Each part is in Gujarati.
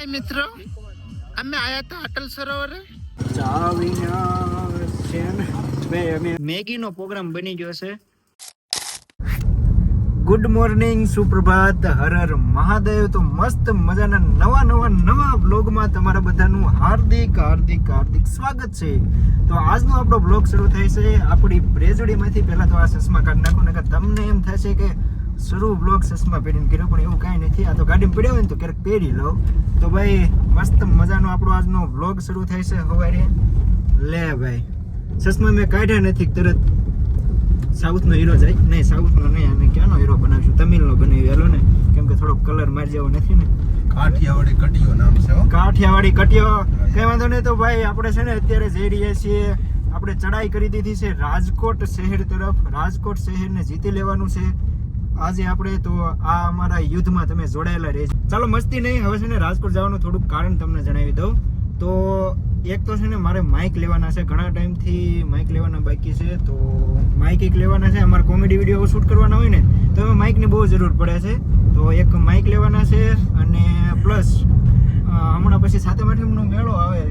હાય મિત્રો. અમે આયા હતા અટલ સરોવરે. મેગીનો પ્રોગ્રામ બની ગયો છે. ગુડ મોર્નિંગ સુપ્રભાત, હર હર મહાદેવ. તો મસ્ત મજાના નવા નવા નવા બ્લોગમાં તમારા બધાનું હાર્દિક હાર્દિક હાર્દિક સ્વાગત છે. તો આજનો આપણો બ્લોગ શરૂ થાય છે. આપણી બ્રેજડીમાંથી પહેલાં તો આ ચશ્મા કાઢી નાખો ને તમને એમ થશે કે શરૂ બ્લોગ ચશ્મા પહેરીને કર્યો પણ એવું કાંઈ નથી. આ તો ગાડીમાં પડ્યો હોય ને તો ક્યારેક પહેરી લઉં. તો ભાઈ મસ્ત મજાનો આપણો આજનો બ્લોગ શરૂ થાય છે સવારે. લે ભાઈ. ચશ્મા મેં કાઢ્યા નથી તરત સાઉથનો હીરો જાય. નહીં સાઉથનો નહીં અમે ક્યાંનો હીરો બનાવીશું? તમિલનો બનાવી હેલો ને. કેમ કે થોડોક કલર મારી જેવો નથી ને. કાઠિયાવાડી કટિયો નામ છે કાઠિયાવાડી કટિયો. કઈ વાંધો નહીં તો ભાઈ આપણે છે ને અત્યારે જઈ રહ્યા છીએ. આપણે ચડાઈ કરી દીધી છે રાજકોટ શહેર તરફ. રાજકોટ શહેરને જીતી લેવાનું છે. આજે આપણે તો આ અમારા યુદ્ધમાં તમે જોડાયેલા રહેજો. ચાલો, મસ્તી નહીં. હવે છે ને રાજકોટ જવાનું થોડુંક કારણ તમને જણાવી દઉં. તો એક તો છે ને મારે માઇક લેવાના છે. ઘણા ટાઈમથી માઇક લેવાના બાકી છે. તો માઇક એક લેવાના છે. અમારે કોમેડી વીડિયો શૂટ કરવાના હોય ને, તો એમાં માઇકની બહુ જરૂર પડે છે. તો એક માઇક લેવાના છે અને પ્લસ હમણાં પછી સાતમ આઠમનો મેળો આવે.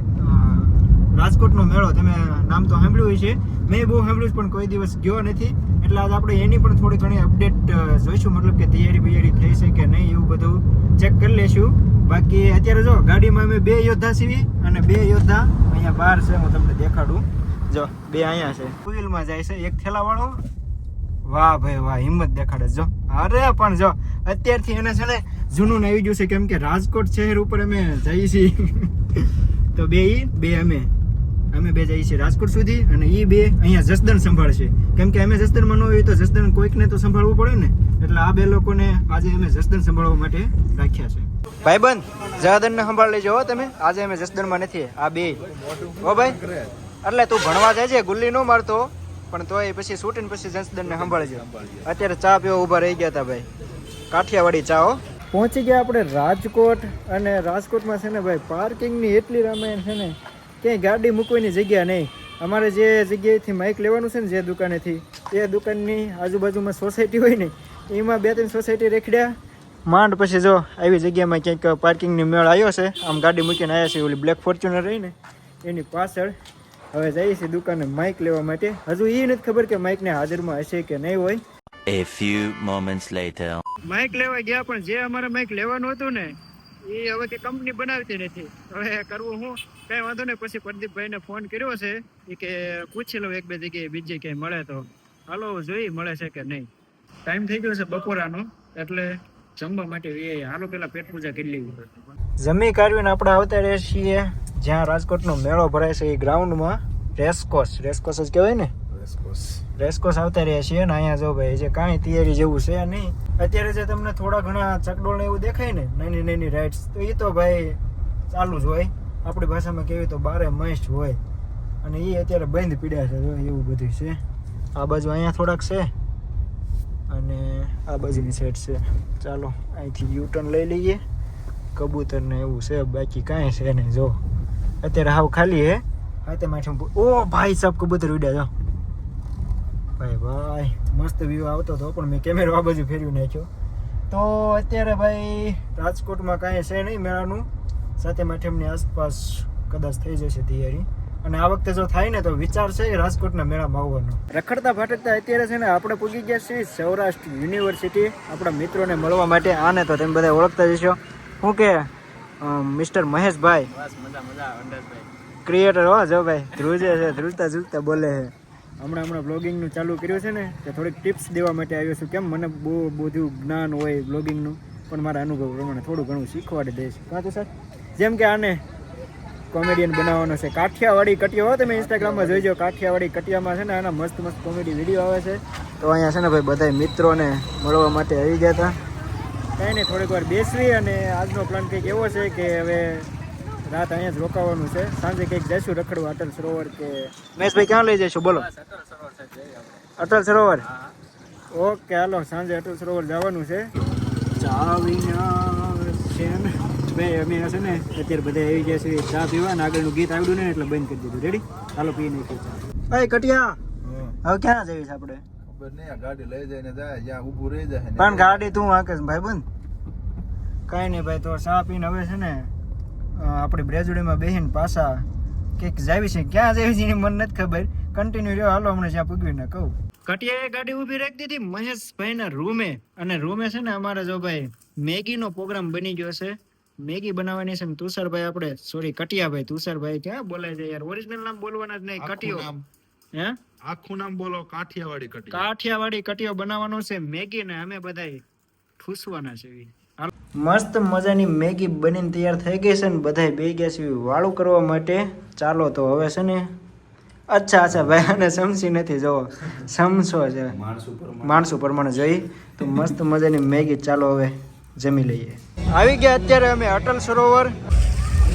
રાજકોટનો મેળો તમે નામ તો સાંભળ્યું છે મેં બહુ સાંભળ્યું પણ કોઈ દિવસ ગયો નથી. એટલે આજે આપણે એની પણ થોડી ઘણી અપડેટ જોઈશું, મતલબ કે તૈયારી બૈયારી થઈ છે કે નહીં એવું બધું ચેક કરી લેશું. બાકી અત્યારે જો, ગાડીમાં અમે બે યોદ્ધા સીવી અને બે યોદ્ધા અહીંયા બહાર છે, હું તમને દેખાડું. જો, બે અહીંયા છે. ટુ જાય છે, એક થેલાવાળો. વાહ ભાઈ વાહ, હિંમત દેખાડે જો. અરે, પણ જો, અત્યારથી એને છે ને જૂનું આવી ગયું છે, કેમ કે રાજકોટ શહેર ઉપર અમે જઈએ છીએ. તો બે ઈ, બે અમે. અમે બે જઈએ છીએ રાજકોટ સુધી અને એ બે અહીંયા જસદણ સંભાળશે. કેમ કે અમે જસદણમાં ન હોય તો જસદણ કોઈકને તો સંભાળવું પડે ને. એટલે આ બે લોકોને આજે અમે જસદણ સંભાળવા માટે રાખ્યા છે. ભાઈબંધ જસદણને સંભાળ લેજો હો તમે. આજે અમે જસદણમાં નથી. આ બે. હો ભાઈ. એટલે તું ભણવા જાય ગુલ્લી ન મારતો. પણ તોય પછી છૂટીને પછી જસદણને સંભાળજો. અત્યારે ચા પીવા ઊભા રહી ગયા હતા ભાઈ. કાઠિયાવાડી ચા હો. પહોંચી ગયા આપણે રાજકોટ અને રાજકોટમાં છે ને ભાઈ પાર્કિંગની એટલી રામાયણ છે ને ક્યાંય ગાડી મૂકવાની જગ્યા નહીં. અમારે જે જગ્યાએથી માઇક લેવાનું છે ને જે દુકાનેથી એ દુકાનની આજુબાજુમાં સોસાયટી હોય ને એમાં બે ત્રણ સોસાયટી રેખડ્યા. માંડ પછી જો આવી જગ્યામાં ક્યાંક પાર્કિંગની મેળ આવ્યો છે આમ ગાડી મૂકીને આવ્યા છે ઓલી બ્લેક ફોર્ચ્યુનર રહીને એની પાછળ હવે જઈએ છીએ દુકાને માઇક લેવા માટે. હજુ એ નથી ખબર કે માઇકને હાજરમાં હશે કે નહીં હોય. A few moments later. Mike લેવા ગયા પણ જે અમારે માઇક લેવાનું હતું ને એ હવે તે કંપની બનાવતી નથી. હવે કરવું હું? કઈ વાંધો નહીં. પછી પ્રદીપભાઈને ફોન કર્યો છે. એ કે પૂછી લઉં એક બે જગ્યાએ બીજી ક્યાંય મળે તો. હાલો, જોઈ મળે છે કે નહીં. ટાઈમ થઈ ગયો છે બપોરાનો, એટલે જમવા માટે એ હાલો પેલા પેટ પૂજા કરી લેવી જમી કાઢવીને આપણે આવતા રહીએ છીએ, જ્યાં રાજકોટનો મેળો ભરાય છે એ ગ્રાઉન્ડમાં રેસકોસ. રેસકોસ જ કહેવાય ને? રેસકોર્સ. રેસકોસ આવતા રહ્યા છીએ ને અહીંયા જો ભાઈ, જે કાંઈ તૈયારી જેવું છે નહીં, અત્યારે જે તમને થોડા ઘણા ચકડોળ એવું દેખાય ને, નાની નાની રાઇડ્સ તો એ તો ભાઈ ચાલુ જ હોય. આપણી ભાષામાં કહેવી તો બારે મસ્ત હોય. અને એ અત્યારે બંધ પીડ્યા છે, જો એવું બધું છે. આ બાજુ અહીંયા થોડાક છે. અને આ બાજુની સાઈડ છે. ચાલો, અહીંથી યુટર્ન લઈ લઈએ. કબૂતર ને એવું છે, બાકી કાંઈ છે નહીં, જો. અત્યારે હાવ ખાલી હે. હા તે માઠું ઓ, ભાઈ સાહેબ કબૂતર ઉડ્યા, જો. ભાઈ ભાઈ મસ્ત વ્યૂ આવતો હતો પણ મેં કેમેરો આ બાજુ ફેરવી નાખ્યો. તો અત્યારે ભાઈ રાજકોટમાં કાંઈ છે નહીં મેળાનું. સાથે માઠમની આસપાસ કદાચ થઈ જશે તૈયારી. અને આ વખતે જો થાય ને તો વિચાર છે રાજકોટના મેળામાં આવવાનો. રખડતા ફાટકતા અત્યારે છે ને આપણે પૂગી ગયા છીએ સૌરાષ્ટ્ર યુનિવર્સિટી. આપણા મિત્રોને મળવા માટે આને તો તમે બધા ઓળખતા જશો શું કે મિસ્ટર મહેશભાઈ. ક્રિએટર હો જો ભાઈ. ધ્રુજે છે ધ્રુજતા ઝૂલતા બોલે છે. હમણાં હમણાં બ્લોગિંગનું ચાલુ કર્યું છે ને કે થોડીક ટિપ્સ દેવા માટે આવ્યો છું. કેમ, મને બહુ બધું જ્ઞાન હોય બ્લોગિંગનું પણ મારા અનુભવ પ્રમાણે થોડું ઘણું શીખવાડી દઈશ. કાં તો સર જેમ કે આને કોમેડિયન બનાવવાનો છે. કાઠિયાવાડી કટિયા હો તમે ઇન્સ્ટાગ્રામમાં જોઈજો. કાઠિયાવાડી કટિયામાં છે ને, આના મસ્ત મસ્ત કોમેડી વીડિયો આવે છે. તો અહીંયા છે ને ભાઈ બધા મિત્રોને મળવા માટે આવી ગયા હતા. કાંઈ નહીં, થોડીક વાર બેસવી અને આજનો પ્લાન કંઈક એવો છે કે હવે રાત અહીંયા જ રોકાવાનું છે. સાંજે કંઈક જઈશું રખડવા અટલ સરોવર કે મહેશભાઈ ક્યાં લઈ જઈશું? બોલો. અટલ સરોવર ઓકે હાલો સાંજે અટલ સરોવર જવાનું છે. ચા છે ને ભાઈ અમે છે ને અત્યારે બધા આવી ગયા છે ચા પીવા ને આગળનું ગીત આવડ્યું ને એટલે બંધ કરી દીધું. રેડી ચાલો પી ચા. ભાઈ કટિયા હવે ક્યાં જઈએ છે આપણે? ખબર નહીં આ ગાડી લઈ જાય ને જાય જ્યાં ઊભું રહી જાય પણ ગાડી તું હાંકે ભાઈ બંધ કાંઈ નહીં ભાઈ તો ચા પીને હવે છે ને આપણે બ્રેજુડીમાં બેસીને પાછા કંઈક જાવી છે? ક્યાં જાવી છે એની મને નથી ખબર. કન્ટિન્યુ રહ્યો. હાલો હમણાં જ્યાં પૂગવીને કહું. કટિયાએ ગાડી ઊભી રાખી દીધી મહેશભાઈના રૂમે. અને રૂમે છે ને અમારે જો ભાઈ મેગીનો પ્રોગ્રામ બની ગયો છે. મેગી બનાવવાની છે ને તુષારભાઈ આપણે સોરી કટિયાભાઈ. તુષારભાઈ ક્યાં બોલાય છે યાર? ઓરિજિનલ નામ બોલવાના જ નહીં કટિયો. હે? આખું નામ બોલો કાઠિયાવાડી કટિયો. કાઠિયાવાડી કટિયો બનાવવાનો છે મેગી ને અમે બધાય ઠૂસવાના છે મસ્ત મજાની મેગી બનીને તૈયાર થઈ ગઈ છે ને બધાય બે ગયા છે વાળું કરવા માટે. ચાલો તો હવે છે ને અચ્છા અચ્છા ભાઈ આને સમસી નથી જો. સમસો છે માણસો પ્રમાણે જોઈ. તો મસ્ત મજાની મેગી ચાલો હવે જમી લઈએ. આવી ગયા અત્યારે અમે અટલ સરોવર.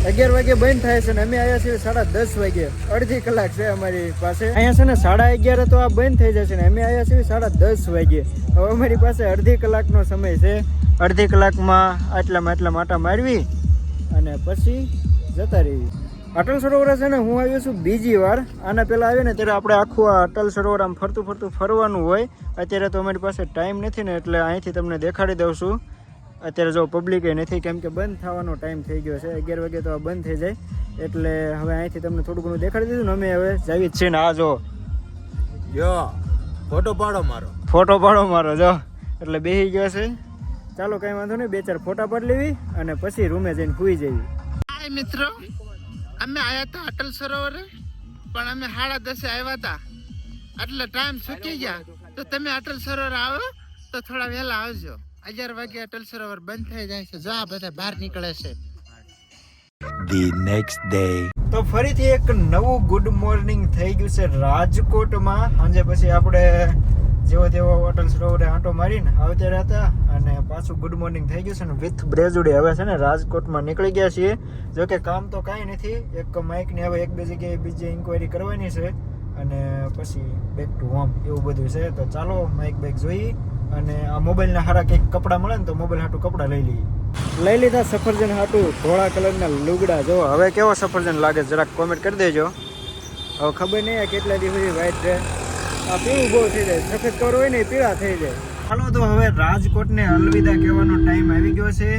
અગિયાર વાગે બંધ થાય છે ને અમે આવ્યા છીએ સાડા દસ વાગે. અડધી કલાક છે અમારી પાસે. અહીંયા છે ને સાડા અગિયાર તો આ બંધ થઈ જશે ને અમે આવ્યા છીએ સાડા દસ વાગે. હવે અમારી પાસે અડધી કલાકનો સમય છે. અડધી કલાકમાં આટલામાં આટલા માટા મારવી અને પછી જતા રહેવી અટલ સરોવર છે ને હું આવ્યો છું બીજી વાર. આના પહેલાં આવ્યો ને ત્યારે આપણે આખું આ અટલ સરોવર આમ ફરતું ફરતું ફરવાનું હોય. અત્યારે તો અમારી પાસે ટાઈમ નથી ને એટલે અહીંથી તમને દેખાડી દઉં છું. અત્યારે જો પબ્લિક નથી કેમ કે બંધ થવાનો ટાઈમ થઈ ગયો છે. અગિયાર વાગે તો આ બંધ થઈ જાય. એટલે હવે અહીંથી તમને થોડું ઘણું દેખાડી દીધું ને અમે હવે જાવી જ છીએ ને આ જો. યો ફોટો પાડો મારો. ફોટો પાડો મારો જો. એટલે બેસી ગયો છે. ચાલો કઈ વાંધો નહીં બે ચાર ફોટા પર લેવી અને પછી રૂમે જઈને સુઈ જવી હાય મિત્રો અમે આયા હતા અટલ સરોવરે પણ અમે સાડા દસે આવ્યા હતા. એટલે ટાઈમ ચૂકી ગયા. તો તમે અટલ સરોવર આવો તો થોડા વહેલા આવજો. અગિયાર વાગે અટલ સરોવર બંધ થઈ જાય છે. જા બધા બહાર નીકળે છે. ધી નેક્સ્ટ ડે તો ફરીથી એક નવું ગુડ મોર્નિંગ થઈ ગયું છે રાજકોટમાં. સાંજે પછી આપણે જેવો તેવો હોટલ સરોવરે આંટો મારીને આવતા હતા અને પાછું ગુડ મોર્નિંગ થઈ ગયું છે ને વિથ બ્રેઝુડી હવે છે ને રાજકોટમાં નીકળી ગયા છીએ. જો કે કામ તો કાંઈ નથી. એક માઇકની હવે એક બે જગ્યાએ બીજી ઇન્કવાયરી કરવાની છે અને પછી બેક ટુ હોમ એવું બધું છે. તો ચાલો માઇક બેક જોઈ અને આ મોબાઈલના હારા કંઈક કપડાં મળે ને તો મોબાઈલ હાટું કપડાં લઈ લઈએ. લઈ લીધા સફરજન હાટું ધોળા કલરના લુગડા. જો હવે કેવો સફરજન લાગે જરાક કોમેન્ટ કરી દેજો. હવે ખબર નહીં આ કેટલા દિવસ સુધી વ્હાઈટ છે આ પીળું બહુ થઈ જાય. સફેદ કવર હોય ને પીળા થઈ જાય. હાલો તો હવે રાજકોટને અલવિદા કહેવાનો ટાઈમ આવી ગયો છે.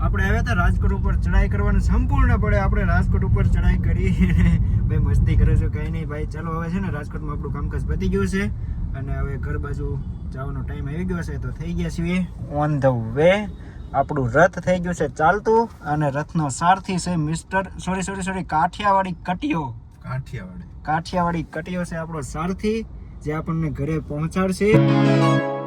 આપણે આવ્યા હતા રાજકોટ ઉપર ચડાઈ કરવાનું સંપૂર્ણપણે આપણે રાજકોટ ઉપર ચડાઈ કરી. ભાઈ મસ્તી કરો છો કંઈ નહીં. ભાઈ ચાલો હવે છે ને રાજકોટમાં આપણું કામકાજ પતી ગયું છે. અને હવે ઘર બાજુ જવાનો ટાઈમ આવી ગયો છે તો થઈ ગયા છીએ ઓન ધ વે આપણું રથ થઈ ગયું છે ચાલતું અને રથનો સારથી છે મિસ્ટર સોરી સોરી સોરી કાઠિયાવાડી કટિયો. કાઠિયાવાડી. કાઠિયાવાડી કટિયો છે આપણો સારથી જે આપણને ઘરે પહોંચાડશે.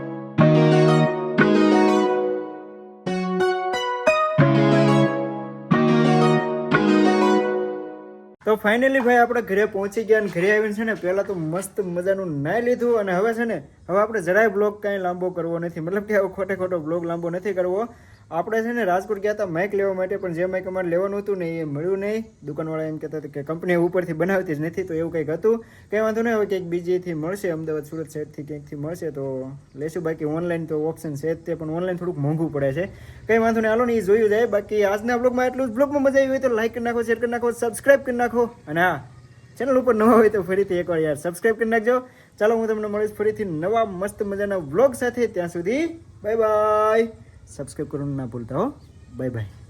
ફાઇનલી ભાઈ આપણે ઘરે પહોંચી ગયા અને ઘરે આવીને છે ને પહેલાં તો મસ્ત મજાનું નાઈ લીધું અને હવે છે ને, હવે આપણે જરાય બ્લોગ કાંઈ લાંબો કરવો નથી. મતલબ કે આવો ખોટે ખોટો બ્લોગ લાંબો નથી કરવો. આપણે છે ને રાજકોટ ગયા હતા માઇક લેવા માટે, પણ જે માઇક અમારે લેવાનું હતું ને એ મળ્યું નહીં. દુકાનવાળા એમ કહેતા હતા કે કંપની ઉપરથી બનાવતી જ નથી, તો એવું કંઈક હતું. કંઈ વાંધો નહીં, હવે કંઈક બીજીથી મળશે, અમદાવાદ, સુરત સાઈડથી ક્યાંકથી મળશે, તો લેશું. બાકી ઓનલાઈન તો ઓપ્શન છે તે, પણ ઓનલાઈન થોડુંક મોંઘું પડે છે. કંઈ વાંધો નહીં, હાલો ને એ જોયું જાય. બાકી આજના બ્લોગમાં એટલું જ. બ્લોગમાં મજા આવી હોય તો લાઈક કરી નાખો શેર કરી નાખો સબસ્ક્રાઈબ કરી નાખો. અને હા ચેનલ ઉપર નવા હોય તો ફરીથી એકવાર યાર સબસ્ક્રાઈબ કરી નાખજો. ચાલો, હું તમને મળીશ ફરીથી નવા મસ્ત મજાના વ્લોગ સાથે. ત્યાં સુધી બાય બાય સબસ્ક્રાઈબ કરવાનું ના ભૂલતા હો બાય બાય